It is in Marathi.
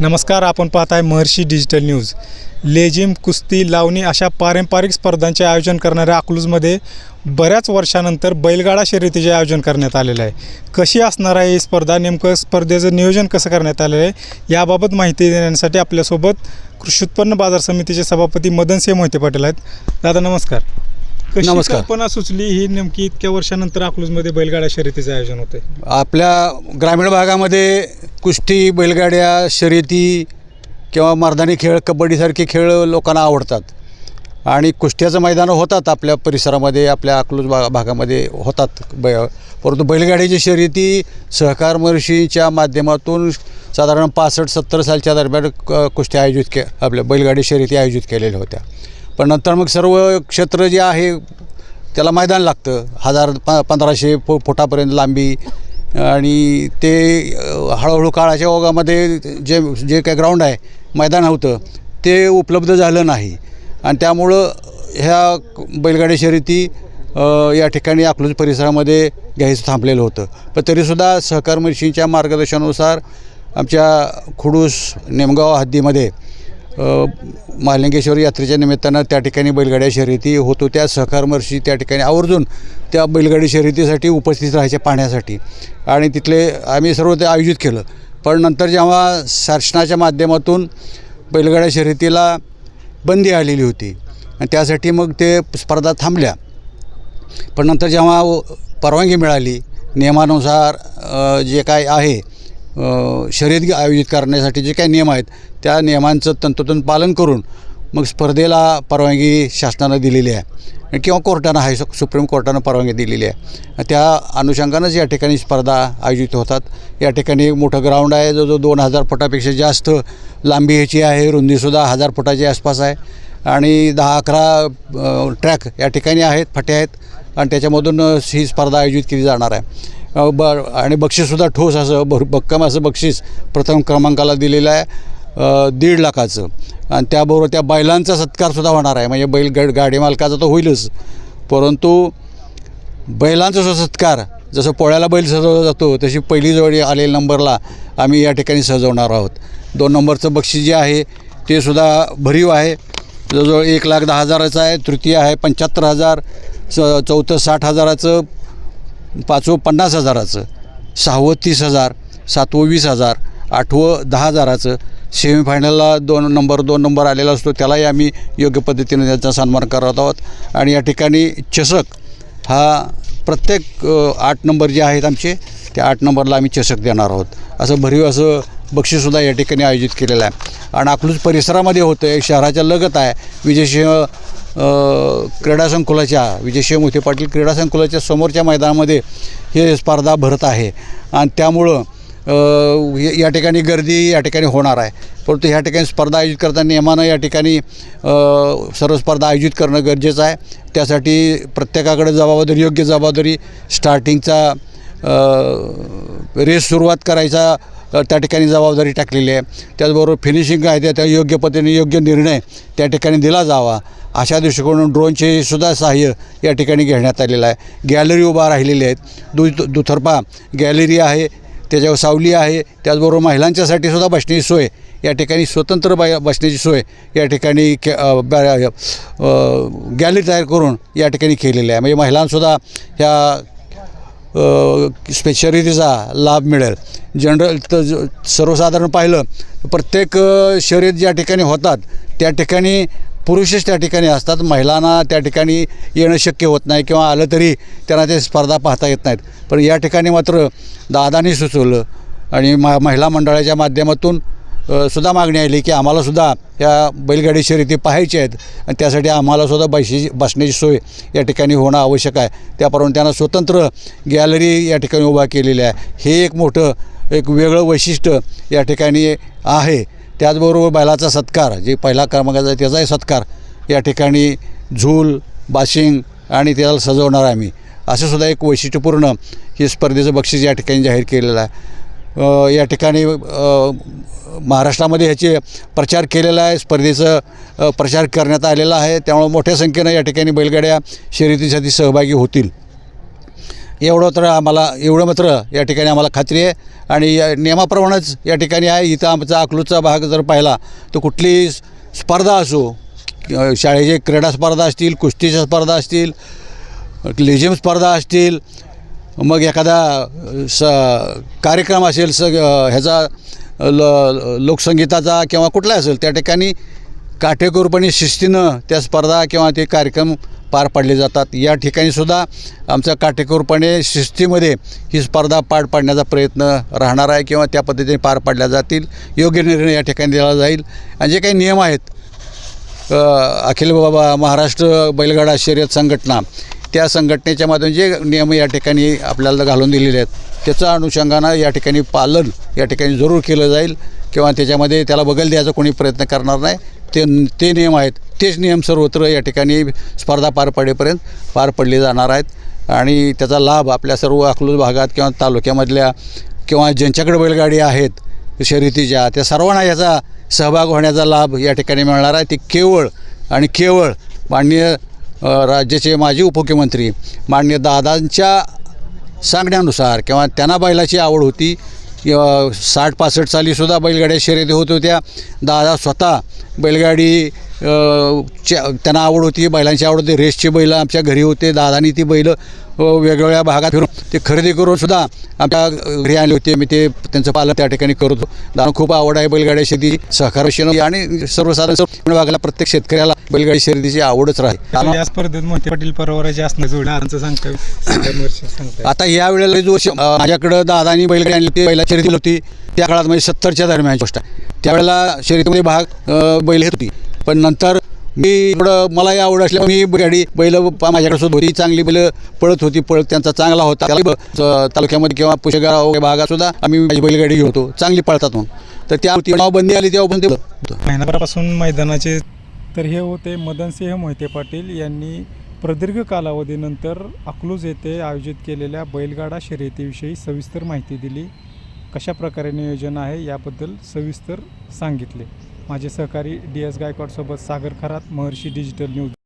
नमस्कार आपण पाहताय महर्षी डिजिटल न्यूज. लेझिम कुस्ती लावणी अशा पारंपरिक स्पर्धांचे आयोजन करणाऱ्या अकलूजमध्ये बऱ्याच वर्षानंतर बैलगाडा शर्यतीचे आयोजन करण्यात आलेलं आहे. कशी असणार आहे ही स्पर्धा? नेमकं स्पर्धेचं नियोजन कसं करण्यात आलेलं आहे? याबाबत माहिती देण्यासाठी आपल्यासोबत कृषी उत्पन्न बाजार समितीचे सभापती मदनसिंह मोहिते पाटील आहेत. दादा नमस्कार. कशी नमस्कार. कल्पना सुचली ही नेमकी इतक्या वर्षानंतर अकलूजमध्ये बैलगाडा शर्यतीचं आयोजन होतं आपल्या ग्रामीण भागामध्ये कुस्ती बैलगाड्या शर्यती किंवा मर्दानी खेळ कबड्डीसारखे खेळ लोकांना आवडतात. आणि कुस्त्याचं मैदानं होतात आपल्या परिसरामध्ये आपल्या अकलूज भा भागामध्ये होतात. बै परंतु बैलगाडीची शर्यती सहकार महर्षीच्या माध्यमातून साधारण पासष्ट सत्तर सालच्या दरम्यान क- कुस्त्या आयोजित के आपल्या बैलगाडी शर्यती आयोजित केलेल्या होत्या. पण नंतर मग सर्व क्षेत्र जे आहे त्याला मैदान लागतं. हजार प पंधराशे फु फुटापर्यंत लांबी आणि ते हळूहळू काळाच्या ओघामध्ये जे जे काय ग्राउंड आहे मैदान होतं ते उपलब्ध झालं नाही. आणि त्यामुळं ह्या बैलगाडी शर्यती या ठिकाणी अकलूज परिसरामध्ये घ्यायचं थांबलेलं होतं. पण तरीसुद्धा सहकार मशीनच्या मार्गदर्शनानुसार आमच्या खुडूस नेमगाव हद्दीमध्ये महालिंगेश्वर यात्रेच्या निमित्तानं त्या ठिकाणी बैलगाड्या शर्यती होत. होत्या सहकारमर्षी त्या ठिकाणी आवर्जून त्या बैलगाडी शर्यतीसाठी उपस्थित राहायच्या पाहण्यासाठी. आणि तिथले आम्ही सर्व ते आयोजित केलं. पण नंतर जेव्हा शासनाच्या माध्यमातून बैलगाड्या शर्यतीला बंदी आलेली होती आणि त्यासाठी मग ते स्पर्धा थांबल्या. पण नंतर जेव्हा परवानगी मिळाली नियमानुसार जे काय आहे शर्यत आयोजित करण्यासाठी जे काही नियम आहेत त्या नियमांचं तंतोतंत पालन करून मग स्पर्धेला परवानगी शासनानं दिलेली आहे. किंवा कोर्टानं हाय सु- सुप्रीम कोर्टानं परवानगी दिलेली आहे. त्या अनुषंगानंच या ठिकाणी स्पर्धा आयोजित होतात. या ठिकाणी मोठं ग्राउंड आहे जो जो दोन हजार फुटापेक्षा जास्त लांबी ह्याची आहे. रुंदीसुद्धा हजार फुटाच्या आसपास आहे. आणि दहा अकरा ट्रॅक या ठिकाणी आहेत फटे आहेत. आणि त्याच्यामधून ही स्पर्धा आयोजित केली जाणार आहे. ब आणि बक्षीससुद्धा ठोस असं भर भक्कम असं बक्षीस प्रथम क्रमांकाला दिलेलं आहे. दीड लाखाचं. आणि त्याबरोबर त्या बैलांचा सत्कारसुद्धा होणार आहे. म्हणजे बैल गड गाडी मालकाचा तर होईलच. परंतु बैलांचा जो सत्कार जसं पोळ्याला बैल सजवला जातो तशी पहिली जोडी आलेल्या नंबरला आम्ही या ठिकाणी सजवणार आहोत. दोन नंबरचं बक्षीस जे आहे ते सुद्धा भरीव आहे. जवळजवळ एक लाख दहा हजाराचं आहे. तृतीय आहे पंच्याहत्तर हजार. च चौथं साठ हजाराचं. पाचवं पन्नास हजाराचं. सहावं तीस हजार. सातवं वीस हजार. आठवं दहा हजाराचं. सेमीफायनलला दोन नंबर दोन नंबर आलेला असतो. त्यालाही आम्ही योग्य पद्धतीने त्याचा सन्मान करत आहोत. आणि या ठिकाणी चषक हा प्रत्येक आठ नंबर जे आहेत आमचे त्या आठ नंबरला आम्ही चषक देणार आहोत. असं भरीव असं बक्षीससुद्धा या ठिकाणी आयोजित केलेलं आहे. आणि अकलूज परिसरामध्ये होतं आहे शहराच्या लगत आहे. विजयसिंह क्रीडा संकुलाच्या विजयसिंह मोठे पाटील क्रीडा संकुलाच्या समोरच्या मैदानामध्ये हे स्पर्धा भरत आहे. आणि त्यामुळं या या ठिकाणी गर्दी या ठिकाणी होणार आहे. परंतु ह्या ठिकाणी स्पर्धा आयोजित करताना नियमानं या ठिकाणी सर्व स्पर्धा आयोजित करणं गरजेचं आहे. त्यासाठी प्रत्येकाकडे जबाबदारी योग्य जबाबदारी स्टार्टिंगचा रेस सुरुवात करायचा त्या ठिकाणी जबाबदारी टाकलेली आहे. त्याचबरोबर फिनिशिंग आहे त्या- त्या योग्य पद्धतीने योग्य निर्णय त्या ठिकाणी दिला जावा. अशा दृष्टिकोनातून ड्रोनचे सुद्धा सहाय्य या ठिकाणी घेण्यात आलेलं आहे. गॅलरी उभा राहिलेली आहेत. दु दुतर्फा गॅलरी आहे. त्याच्यावर सावली आहे. त्याचबरोबर महिलांच्यासाठी सुद्धा बसण्याची सोय. या ठिकाणी स्वतंत्र बाय बसण्याची सोय या ठिकाणी गॅलरी तयार करून या ठिकाणी केलेली आहे. म्हणजे महिलांसुद्धा ह्या स्पेशलिटीचा लाभ मिळेल. जनरल तर ज- सर्वसाधारण पाहिलं प्रत्येक शर्यत ज्या ठिकाणी होतात त्या ठिकाणी पुरुषच त्या ठिकाणी असतात महिलांना त्या ठिकाणी येणं शक्य होत नाही किंवा आलं तरी त्यांना ते स्पर्धा पाहता येत नाहीत. पण या ठिकाणी मात्र दादानी सुचवलं आणि म महिला मंडळाच्या माध्यमातून सुद्धा मागणी आली की आम्हालासुद्धा या बैलगाडी शर्यती पाहायच्या आहेत आणि त्यासाठी आम्हालासुद्धा बशी बसण्याची सोय या ठिकाणी होणं आवश्यक आहे. त्याप्रमाणे त्यांना स्वतंत्र गॅलरी या ठिकाणी उभा केलेली आहे. हे एक मोठं एक वेगळं वैशिष्ट्य या ठिकाणी आहे. त्याचबरोबर बैलाचा सत्कार जे पहिला क्रमांकाचा आहे त्याचाही सत्कार. या ठिकाणी झूल बाशिंग आणि त्याला सजवणार आम्ही. असं सुद्धा एक वैशिष्ट्यपूर्ण हे स्पर्धेचं बक्षीस या ठिकाणी जाहीर केलेलं आहे. या ठिकाणी महाराष्ट्रामध्ये ह्याचे प्रचार केलेला आहे. स्पर्धेचं प्रचार करण्यात आलेला आहे. त्यामुळे मोठ्या संख्येनं या ठिकाणी बैलगाड्या शर्यतीसाठी सहभागी होतील. एवढं तर आम्हाला एवढं मात्र या ठिकाणी आम्हाला खात्री आहे. आणि या नियमाप्रमाणेच या ठिकाणी आहे. इथं आमचा अकलूजचा भाग जर पाहिला तर कुठली स्पर्धा असो शाळेचे क्रीडा स्पर्धा असतील कुस्तीच्या स्पर्धा असतील लेझिम स्पर्धा असतील मग एखादा स कार्यक्रम असेल स ह्याचा ल लोकसंगीताचा किंवा कुठला असेल त्या ठिकाणी काटेकोरपणे शिस्तीनं त्या स्पर्धा किंवा ते कार्यक्रम पार पाडले जातात. या ठिकाणी सुद्धा आमचा काटेकोरपणे शिस्तीमध्ये ही स्पर्धा पार पाडण्याचा प्रयत्न राहणार आहे किंवा त्या पद्धतीने पार पाडल्या जातील. योग्य निर्णय या ठिकाणी दिला जाईल. आणि जे काही नियम आहेत अखिल बाबा महाराष्ट्र बैलगाडा शर्यत संघटना त्या संघटनेच्या माध्यम जे नियम या ठिकाणी आपल्याला घालून दिलेले आहेत त्याचं अनुषंगानं या ठिकाणी पालन या ठिकाणी जरूर केलं जाईल किंवा त्याच्यामध्ये त्याला बगल द्यायचा कोणी प्रयत्न करणार नाही. ते ते नियम आहेत. तेच नियम सर्वत्र या ठिकाणी स्पर्धा पार पडेपर्यंत पार पडले जाणार आहेत. आणि त्याचा लाभ आपल्या सर्व अकलूज भागात किंवा तालुक्यामधल्या किंवा ज्यांच्याकडे बैलगाडी आहेत शर्यतीच्या त्या सर्वांना याचा सहभाग होण्याचा लाभ या ठिकाणी मिळणार आहे. ते केवळ आणि केवळ माननीय राज्याचे माजी उपमुख्यमंत्री माननीय दादांच्या सांगण्यानुसार किंवा त्यांना बैलाची आवड होती साठ पासष्ट सालीसुद्धा बैलगाड्या शर्यती होत होत्या. दादा स्वतः बैलगाडी च्या त्यांना आवड होती बैलांची आवड होती. रेसची बैलं आमच्या घरी होते दादानी ती बैलं वेगवेगळ्या भागात फिरून ते खरेदी करून सुद्धा आमच्या घरी आणले होते. मी ते त्यांचं पालन त्या ठिकाणी करतो दादा खूप आवड आहे बैलगाड्या शेती. सहकार आणि सर्वसाधारण सर्व भागाला प्रत्येक शेतकऱ्याला बैलगाडी शर्यतीची आवडच राहील. या स्पर्धेत पाटील परवराचे असणं आता या वेळेला जो माझ्याकडं दादानी बैलगाडी आणली होती बैला शर्यती होती. त्या काळात म्हणजे सत्तरच्या दरम्यान गोष्ट आहे. त्यावेळेला शर्यतीमध्ये भाग बैल घेत होती. पण नंतर मी इकडं मलाही आवड असल्यामुळे मी गाडी बैल माझ्याकडे सुद्धा होती. चांगली बैल पळत होती पळत त्यांचा चांगला होता. तालुक्यामध्ये किंवा पुशेगाव वगैरे भागात सुद्धा आम्ही माझी बैलगाडी घेतो चांगली पळतात म्हणून. तर त्या बंदी आली तेव्हा पण ते महिनाभरापासून मैदानाचे तर हे होते मदनसिंह मोहिते पाटील यांनी प्रदीर्घ कालावधीनंतर अकलूज येथे आयोजित केलेल्या बैलगाडा शर्यतीविषयी सविस्तर माहिती दिली. कशा प्रकारे नियोजन आहे याबद्दल सविस्तर सांगितले. माझे सहकारी डी एस गायकवाडसोबत सागर खरात महर्षी डिजिटल न्यूज.